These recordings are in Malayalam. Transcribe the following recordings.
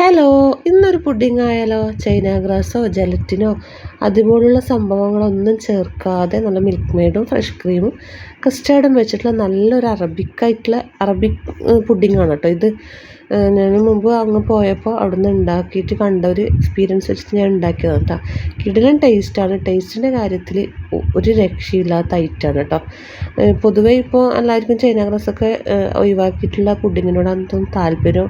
ഹലോ ഇന്നൊരു പുഡിംഗ് ആയാലോ? ചൈന ഗ്രാസോ ജലറ്റിനോ അതുപോലുള്ള സംഭവങ്ങളൊന്നും ചേർക്കാതെ നല്ല മിൽക്ക് മെയ്ഡും ഫ്രഷ് ക്രീമും കസ്റ്റാർഡും വെച്ചിട്ടുള്ള നല്ലൊരു അറബിക്കായിട്ടുള്ള അറബിക് പുഡിങ്ങാണ് കേട്ടോ ഇത്. ഞാൻ മുമ്പ് അങ്ങ് പോയപ്പോൾ അവിടെ നിന്ന് ഉണ്ടാക്കിയിട്ട് കണ്ട ഒരു എക്സ്പീരിയൻസ് വെച്ചിട്ട് ഞാൻ ഉണ്ടാക്കിയതാണ് കേട്ടോ കിടിലൻ ടേസ്റ്റാണ് ടേസ്റ്റിന്റെ കാര്യത്തിൽ ഒരു രക്ഷയില്ലാത്ത ഐറ്റമാണ് കേട്ടോ പൊതുവേ ഇപ്പോൾ എല്ലാവർക്കും ചൈന ഗ്രാസൊക്കെ ഒഴിവാക്കിയിട്ടുള്ള പുഡിങ്ങിനോടാണ് താല്പര്യം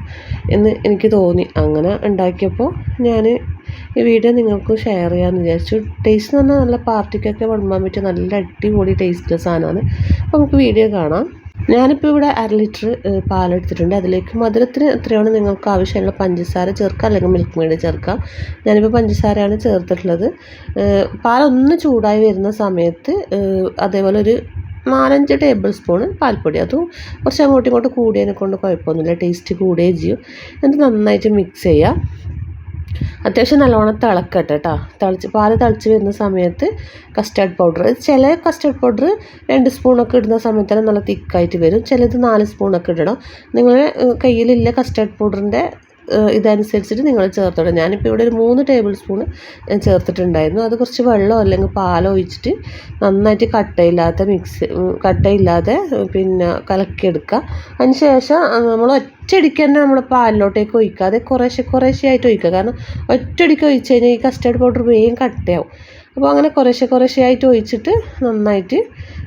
എന്ന് എനിക്ക് തോന്നി. അങ്ങനെ ഉണ്ടാക്കിയപ്പോൾ ഞാൻ ഈ വീഡിയോ നിങ്ങൾക്ക് ഷെയർ ചെയ്യാമെന്ന് വിചാരിച്ചു. ടേസ്റ്റ് എന്ന് പറഞ്ഞാൽ നല്ല പാർട്ടിക്കൊക്കെ വിളമ്പാൻ പറ്റിയ നല്ല അടിപൊളി ടേസ്റ്റുള്ള സാധനമാണ്. നമുക്ക് വീഡിയോ കാണാം. ഞാനിപ്പോൾ ഇവിടെ അര ലിറ്റർ പാലെടുത്തിട്ടുണ്ട്. അതിലേക്ക് മധുരത്തിന് എത്രയാണ് നിങ്ങൾക്ക് ആവശ്യമുള്ള പഞ്ചസാര ചേർക്കുക അല്ലെങ്കിൽ മിൽക്ക് മെയ്ഡ് ചേർക്കാം. ഞാനിപ്പോൾ പഞ്ചസാരയാണ് ചേർത്തിട്ടുള്ളത്. പാലൊന്ന് ചൂടായി വരുന്ന സമയത്ത് അതേപോലെ ഒരു നാലഞ്ച് ടേബിൾ സ്പൂൺ പാൽപ്പൊടി. അതും കുറച്ച് അങ്ങോട്ടും ഇങ്ങോട്ടും കൂടിയതിനെ കൊണ്ട് കുഴപ്പമൊന്നുമില്ല. ടേസ്റ്റ് കൂടുകയും ചെയ്യും. എന്നിട്ട് നന്നായിട്ട് മിക്സ് ചെയ്യുക അത്യാവശ്യം നല്ലോണം തിളക്കട്ടെ കേട്ടോ തിളച്ച് പാൽ തിളച്ച് വരുന്ന സമയത്ത് കസ്റ്റാർഡ് പൗഡർ ചില കസ്റ്റാർഡ് പൗഡർ രണ്ട് സ്പൂണൊക്കെ ഇടുന്ന സമയത്ത് നല്ല തിക്കായിട്ട് വരും. ചിലത് നാല് സ്പൂണൊക്കെ ഇടണം. നിങ്ങളുടെ കയ്യിലില്ല കസ്റ്റാർഡ് പൗഡറിന്റെ ഇതനുസരിച്ചിട്ട് നിങ്ങൾ ചേർത്തോളൂ. ഞാനിപ്പോൾ ഇവിടെ ഒരു മൂന്ന് ടേബിൾ സ്പൂൺ ചേർത്തിട്ടുണ്ടായിരുന്നു. അത് കുറച്ച് വെള്ളമോ അല്ലെങ്കിൽ പാലോ ഒഴിച്ചിട്ട് നന്നായിട്ട് കട്ടയില്ലാത്ത മിക്സ് കട്ടയില്ലാതെ പിന്നെ കലക്കിയെടുക്കുക. അതിന് ശേഷം നമ്മൾ ഒറ്റയടിക്ക് തന്നെ നമ്മൾ പാലിലോട്ടേക്ക് ഒഴിക്കുക. ഒഴിക്കാതെ കുറേശ്ശെ കുറേശ്ശെ ആയിട്ട് ഒഴിക്കുക. കാരണം ഒറ്റയടിക്ക് ഒഴിച്ച് കഴിഞ്ഞാൽ ഈ കസ്റ്റേർഡ് പൗഡർ വേഗം കട്ടയാവും. അപ്പോൾ അങ്ങനെ കുറേശ്ശെ കുറേശ്ശെ ആയിട്ട് ഒഴിച്ചിട്ട് നന്നായിട്ട്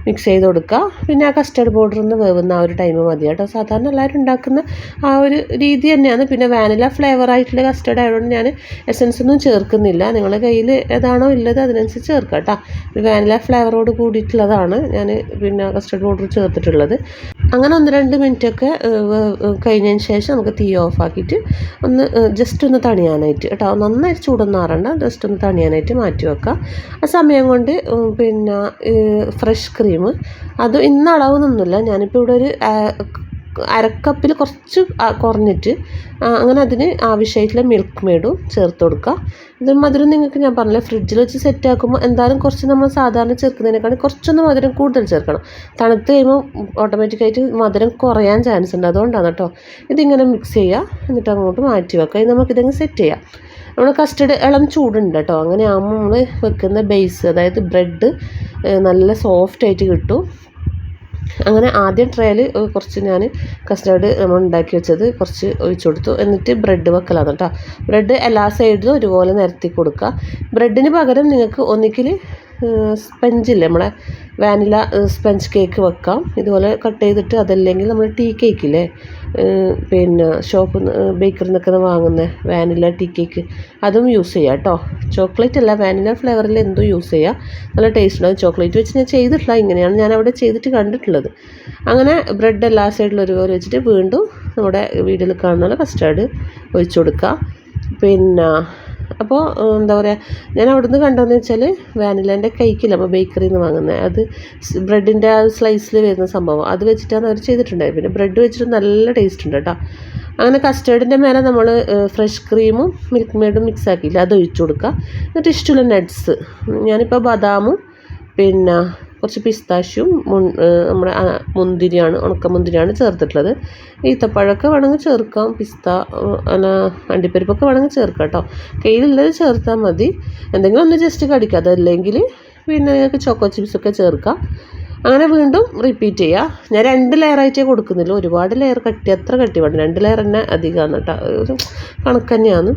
മിക്സ് ചെയ്ത് കൊടുക്കുക. പിന്നെ ആ കസ്റ്റർഡ് പൗഡർ ഒന്ന് വേവുന്ന ആ ഒരു ടൈം മതി കേട്ടോ. സാധാരണ എല്ലാവരും ഉണ്ടാക്കുന്ന ആ ഒരു രീതി തന്നെയാണ്. പിന്നെ വാനില ഫ്ലേവർ ആയിട്ടുള്ള കസ്റ്റർഡ് ആയതുകൊണ്ട് ഞാൻ എസൻസ് ഒന്നും ചേർക്കുന്നില്ല. നിങ്ങളുടെ കയ്യിൽ ഏതാണോ ഉള്ളത് അതിനനുസരിച്ച് ചേർക്കുക കേട്ടോ. വാനില ഫ്ലേവറോട് കൂടിയിട്ടുള്ളതാണ് ഞാൻ പിന്നെ കസ്റ്റർഡ് പൗഡർ ചേർത്തിട്ടുള്ളത്. അങ്ങനെ ഒന്ന് രണ്ട് മിനിറ്റൊക്കെ കഴിഞ്ഞതിന് ശേഷം നമുക്ക് തീ ഓഫ് ആക്കിയിട്ട് ഒന്ന് ജസ്റ്റ് ഒന്ന് തണിയാനായിട്ട് കേട്ടോ. നന്നായിട്ട് ചൂടൊന്നും ആറണ്ട. ജസ്റ്റ് ഒന്ന് തണിയാനായിട്ട് മാറ്റി വെക്കാം ആ സമയം കൊണ്ട് പിന്നെ ഫ്രഷ് ക്രീം അത് ഇന്ന് നിന്നില്ല ഞാനിപ്പോൾ ഇവിടെ ഒരു അരക്കപ്പിൽ കുറച്ച് കുറഞ്ഞിട്ട് അങ്ങനെ അതിന് ആവശ്യമായിട്ടുള്ള മിൽക്ക് മെയ്ഡും ചേർത്ത് കൊടുക്കുക. ഇത് മധുരം നിങ്ങൾക്ക് ഞാൻ പറഞ്ഞില്ല ഫ്രിഡ്ജിൽ വെച്ച് സെറ്റ് ആക്കുമ്പോൾ എന്തായാലും കുറച്ച് നമ്മൾ സാധാരണ ചേർക്കുന്നതിനേക്കാളും കുറച്ചൊന്ന് മധുരം കൂടുതൽ ചേർക്കണം. തണുത്ത് കഴിയുമ്പോൾ ഓട്ടോമാറ്റിക്കായിട്ട് മധുരം കുറയാൻ ചാൻസ് ഉണ്ട്. അതുകൊണ്ടാണ് കേട്ടോ. ഇതിങ്ങനെ മിക്സ് ചെയ്യുക. എന്നിട്ട് അങ്ങോട്ട് മാറ്റി വെക്കുക. ഇത് നമുക്കിതങ്ങ് സെറ്റ് ചെയ്യാം. നമ്മൾ കസ്റ്റഡ് ഇളം ചൂടുണ്ട് കേട്ടോ അങ്ങനെ ആകുമ്പോൾ നമ്മൾ വെക്കുന്ന ബേസ് അതായത് ബ്രെഡ് നല്ല സോഫ്റ്റ് ആയിട്ട് കിട്ടും. അങ്ങനെ ആദ്യം ട്രയൽ കുറച്ച് ഞാൻ കസ്റ്റേർഡ് നമ്മൾ ഉണ്ടാക്കി വെച്ചത് കുറച്ച് ഒഴിച്ചു കൊടുത്തു. എന്നിട്ട് ബ്രെഡ് വെക്കലാണ് കേട്ടോ ബ്രെഡ് എല്ലാ സൈഡിലും ഒരുപോലെ നിരത്തി കൊടുക്കുക. ബ്രെഡിന് പകരം നിങ്ങൾക്ക് ഒന്നിക്കിൽ സ്പഞ്ചില്ലേ? നമ്മളെ വാനില സ്പഞ്ച് കേക്ക് വെക്കാം. ഇതുപോലെ കട്ട് ചെയ്തിട്ട് അതല്ലെങ്കിൽ നമ്മൾ ടീ കേക്ക് കേക്കില്ലേ പിന്നെ ഷോപ്പിൽ നിന്ന് ബേക്കറിൽ നിന്നൊക്കെ വാങ്ങുന്ന വാനില ടീ കേക്ക് അതും യൂസ് ചെയ്യാം കേട്ടോ. ചോക്ലേറ്റ് അല്ല വാനില ഫ്ലേവറിൽ എന്തും യൂസ് ചെയ്യാം. നല്ല ടേസ്റ്റ് ഉണ്ടാകും ചോക്ലേറ്റ് വെച്ച് ഞാൻ ചെയ്തിട്ടില്ല ഇങ്ങനെയാണ് ഞാൻ അവിടെ ചെയ്തിട്ട് കണ്ടിട്ടുള്ളത്. അങ്ങനെ ബ്രെഡ് എല്ലാ സൈഡിലും ഒരുപോലെ വെച്ചിട്ട് വീണ്ടും നമ്മുടെ വീട്ടിൽ കാണുന്ന കസ്റ്റാർഡ് ഒഴിച്ചു കൊടുക്കുക പിന്നെ അപ്പോൾ എന്താ പറയുക ഞാൻ അവിടുന്ന് കണ്ടതെന്ന് വെച്ചാൽ വാനിലേന്റെ കേക്കില്ല അപ്പോൾ ബേക്കറിയിൽ നിന്ന് വാങ്ങുന്നത് അത് ബ്രെഡിന്റെ ആ സ്ലൈസിൽ വരുന്ന സംഭവം. അത് വെച്ചിട്ടാണ് അവർ ചെയ്തിട്ടുണ്ടായത്. പിന്നെ ബ്രെഡ് വെച്ചിട്ട് നല്ല ടേസ്റ്റ് ഉണ്ട് കേട്ടോ അങ്ങനെ കസ്റ്റേർഡിന്റെ മേലെ നമ്മൾ ഫ്രഷ് ക്രീമും മിൽക്ക് മെയ്ഡും മിക്സ് ആക്കിയില്ല. അത് ഒഴിച്ചു കൊടുക്കുക എന്നിട്ട് ഇഷ്ടമുള്ള നട്ട്സ് ഞാനിപ്പോൾ ബദാമും പിന്നെ കുറച്ച് പിസ്താഷ്യും നമ്മുടെ മുന്തിരിയാണ് ഉണക്ക മുന്തിരിയാണ് ചേർത്തിട്ടുള്ളത്. ഈത്തപ്പഴമൊക്കെ വേണമെങ്കിൽ ചേർക്കാം പിസ്ത അല്ല അണ്ടിപ്പരിപ്പൊക്കെ വേണമെങ്കിൽ ചേർക്കാം കേട്ടോ. കയ്യിലുള്ളത് ചേർത്താൽ മതി. എന്തെങ്കിലും ഒന്ന് ജസ്റ്റ് കടിക്കുക അതല്ലെങ്കിൽ പിന്നെ നിങ്ങൾക്ക് ചോക്കോ ചിപ്സൊക്കെ ചേർക്കാം. അങ്ങനെ വീണ്ടും റിപ്പീറ്റ് ചെയ്യുക ഞാൻ രണ്ട് ലെയറായിട്ടേ കൊടുക്കുന്നില്ല ഒരുപാട് ലെയർ കട്ടി അത്ര കട്ടി വേണം രണ്ട് ലെയർ തന്നെ അധികമാണ് കേട്ടോ. ഒരു കണക്ക് തന്നെയാണ്.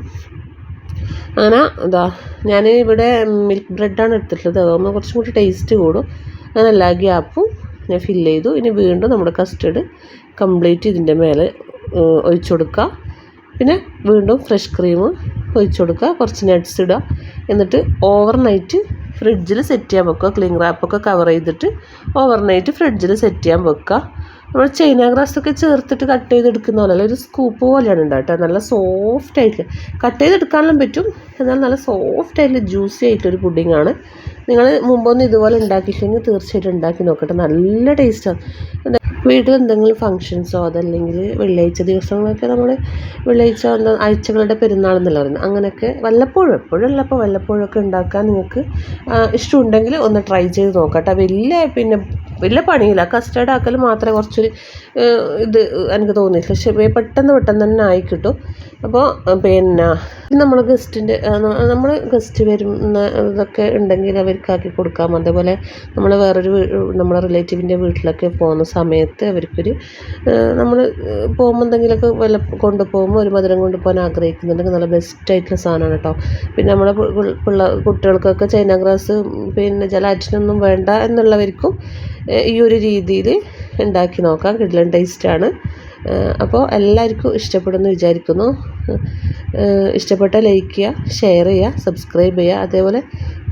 അങ്ങനെ എന്താ ഞാൻ ഇവിടെ മിൽക്ക് ബ്രെഡാണ് എടുത്തിട്ടുള്ളത്. അതാകുമ്പോൾ കുറച്ചും കൂടി ടേസ്റ്റ് കൂടും. അങ്ങനെ എല്ലാ ഗ്യാപ്പും ഞാൻ ഫില്ല് ചെയ്തു. ഇനി വീണ്ടും നമ്മുടെ കസ്റ്റർഡ് കംപ്ലീറ്റ് ഇതിന്റെ മേലെ ഒഴിച്ചു കൊടുക്കുക. പിന്നെ വീണ്ടും ഫ്രഷ് ക്രീം ഒഴിച്ചു കൊടുക്കുക. കുറച്ച് നട്ട്സ് ഇടുക. എന്നിട്ട് ഓവർ നൈറ്റ് ഫ്രിഡ്ജിൽ സെറ്റ് ചെയ്യാൻ വെക്കുക. ക്ലീൻ റാപ്പൊക്കെ കവർ ചെയ്തിട്ട് ഓവർ നൈറ്റ് ഫ്രിഡ്ജിൽ സെറ്റ് ചെയ്യാൻ വെക്കുക. നമ്മൾ ചൈന ഗ്രാസൊക്കെ ചേർത്തിട്ട് കട്ട് ചെയ്തെടുക്കുന്ന പോലെ ഒരു സ്കൂപ്പ് പോലെയാണ് ഉണ്ടാകട്ടെ നല്ല സോഫ്റ്റ് ആയിട്ട് കട്ട് ചെയ്തെടുക്കാനും പറ്റും. എന്നാൽ നല്ല സോഫ്റ്റ് ആയിട്ടുള്ള ജ്യൂസി ആയിട്ടൊരു പുഡിങ്ങാണ് നിങ്ങൾ മുമ്പൊന്നും ഇതുപോലെ ഉണ്ടാക്കിയില്ലെങ്കിൽ തീർച്ചയായിട്ടും ഉണ്ടാക്കി നോക്കട്ടെ. നല്ല ടേസ്റ്റാണ് വീട്ടിൽ എന്തെങ്കിലും ഫങ്ഷൻസോ അതല്ലെങ്കിൽ വെള്ളിയാഴ്ച ദിവസങ്ങളൊക്കെ നമ്മൾ വെള്ളിയാഴ്ച എന്താ ആഴ്ചകളുടെ പെരുന്നാൾ എന്നല്ല പറയുന്നത്. അങ്ങനെയൊക്കെ വല്ലപ്പോഴും എപ്പോഴും ഉള്ളപ്പോൾ വല്ലപ്പോഴൊക്കെ ഉണ്ടാക്കാൻ നിങ്ങൾക്ക് ഇഷ്ടമുണ്ടെങ്കിൽ ഒന്ന് ട്രൈ ചെയ്ത് നോക്കാം കേട്ടോ വലിയ പിന്നെ വലിയ പണിയില്ല. കസ്റ്റേർഡ് ആക്കൽ മാത്രമേ കുറച്ചൊരു ഇത് എനിക്ക് തോന്നിയില്ല പക്ഷേ പെട്ടെന്ന് പെട്ടെന്ന് തന്നെ ആയി കിട്ടും. അപ്പോൾ പിന്നെ നമ്മൾ ഗസ്റ്റിന്റെ നമ്മൾ ഗസ്റ്റ് വരുന്ന ഇതൊക്കെ ഉണ്ടെങ്കിൽ അവർക്കാക്കി കൊടുക്കാം. അതേപോലെ നമ്മൾ വേറൊരു നമ്മളെ റിലേറ്റീവിന്റെ വീട്ടിലൊക്കെ പോകുന്ന സമയത്ത് അവർക്കൊരു നമ്മൾ പോകുമ്പോൾ എന്തെങ്കിലുമൊക്കെ വല്ല കൊണ്ടുപോകുമ്പോൾ ഒരു മധുരം കൊണ്ടുപോകാൻ ആഗ്രഹിക്കുന്നുണ്ടെങ്കിൽ നല്ല ബെസ്റ്റായിട്ടുള്ള സാധനമാണ് കേട്ടോ. പിന്നെ നമ്മുടെ പിള്ള കുട്ടികൾക്കൊക്കെ ചൈന ഗ്രാസ് പിന്നെ ജലാറ്റിനൊന്നും വേണ്ട എന്നുള്ളവർക്കും ഈ ഒരു രീതിയിൽ ഉണ്ടാക്കി നോക്കാം. കിഡ്ലൻ ടേസ്റ്റാണ് അപ്പോൾ എല്ലാവർക്കും ഇഷ്ടപ്പെടുമെന്ന് വിചാരിക്കുന്നു. ഇഷ്ടപ്പെട്ട ലൈക്ക് ചെയ്യുക ഷെയർ ചെയ്യുക സബ്സ്ക്രൈബ് ചെയ്യുക. അതേപോലെ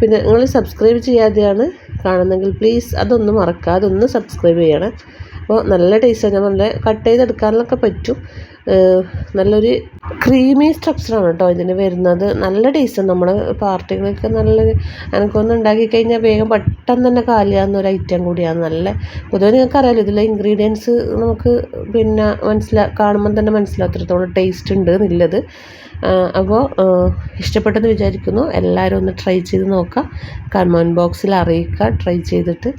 പിന്നെ നിങ്ങൾ സബ്സ്ക്രൈബ് ചെയ്യാതെയാണ് കാണുന്നെങ്കിൽ പ്ലീസ് അതൊന്നും മറക്കാതെ ഒന്ന് സബ്സ്ക്രൈബ് ചെയ്യണം. അപ്പോൾ നല്ല ടേസ്റ്റാണ് ഞാൻ നല്ല കട്ട് ചെയ്തെടുക്കാനൊക്കെ പറ്റും. നല്ലൊരു ക്രീമി സ്ട്രക്ചറാണ് കേട്ടോ ഇതിന് വരുന്നത്. നല്ല ടേസ്റ്റാണ് നമ്മൾ പാർട്ടികളൊക്കെ നല്ലൊരു എനിക്കൊന്ന് ഉണ്ടാക്കി കഴിഞ്ഞാൽ വേഗം പെട്ടെന്ന് തന്നെ കാലിയാകുന്ന ഒരു ഐറ്റം കൂടിയാണ്. നല്ല പൊതുവെ നിങ്ങൾക്ക് അറിയാമല്ലോ ഇതിലെ ഇൻഗ്രീഡിയൻസ് നമുക്ക് പിന്നെ മനസ്സിലാ കാണുമ്പം തന്നെ മനസ്സിലാത്രത്തോളം ടേസ്റ്റ് ഉണ്ട് എന്നുള്ളത്. അപ്പോൾ ഇഷ്ടപ്പെട്ടെന്ന് വിചാരിക്കുന്നു. എല്ലാവരും ഒന്ന് ട്രൈ ചെയ്ത് നോക്കാം. കമന്റ് ബോക്സിൽ അറിയിക്കുക ട്രൈ ചെയ്തിട്ട്.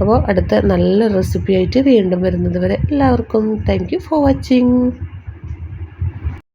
അപ്പോൾ അടുത്ത നല്ല റെസിപ്പി ആയിട്ട് വീണ്ടും വരുന്നത് വരെ എല്ലാവർക്കും താങ്ക് ഫോർ വാച്ചിങ്